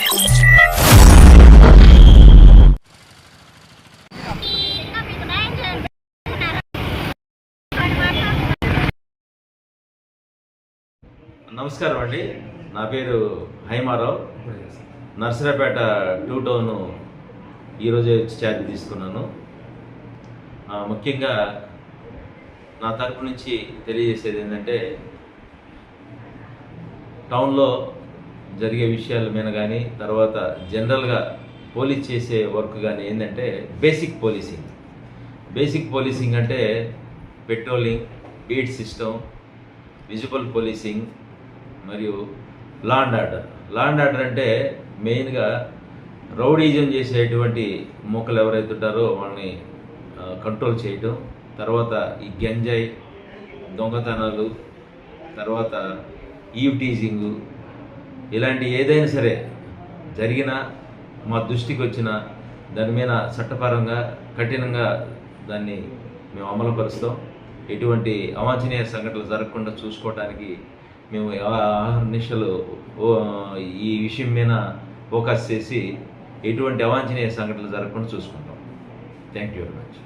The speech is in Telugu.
నమస్కారం అండి. నా పేరు హైమారావు. నర్సరాపేట టూ టౌన్ ఈరోజే ఛార్జ్ తీసుకున్నాను. ముఖ్యంగా నా తరపు నుంచి తెలియజేసేది ఏంటంటే టౌన్లో జరిగే విషయాల మీద కానీ తర్వాత జనరల్గా పోలీస్ చేసే వర్క్ కానీ ఏంటంటే బేసిక్ పోలీసింగ్ బేసిక్ పోలీసింగ్ అంటే patrolling beat system visible policing మరియు law and order law and order అంటే మెయిన్గా రౌడీజం చేసేటువంటి మూకలు ఎవరైతే ఉంటారో వాళ్ళని కంట్రోల్ చేయటం తర్వాత ఈ గంజాయి దొంగతనాలు తర్వాత ఈవ్ టీజింగు ఇలాంటి ఏదైనా సరే జరిగినా మా దృష్టికి వచ్చిన దాని మీద చట్టపరంగా కఠినంగా దాన్ని మేము అమలుపరుస్తాం. ఎటువంటి అవాంఛనీయ సంఘటనలు జరగకుండా చూసుకోవడానికి మేము నిషలు ఈ విషయం మీద ఫోకస్ చేసి ఎటువంటి అవాంఛనీయ సంఘటనలు జరగకుండా చూసుకుంటాం. Thank you very much.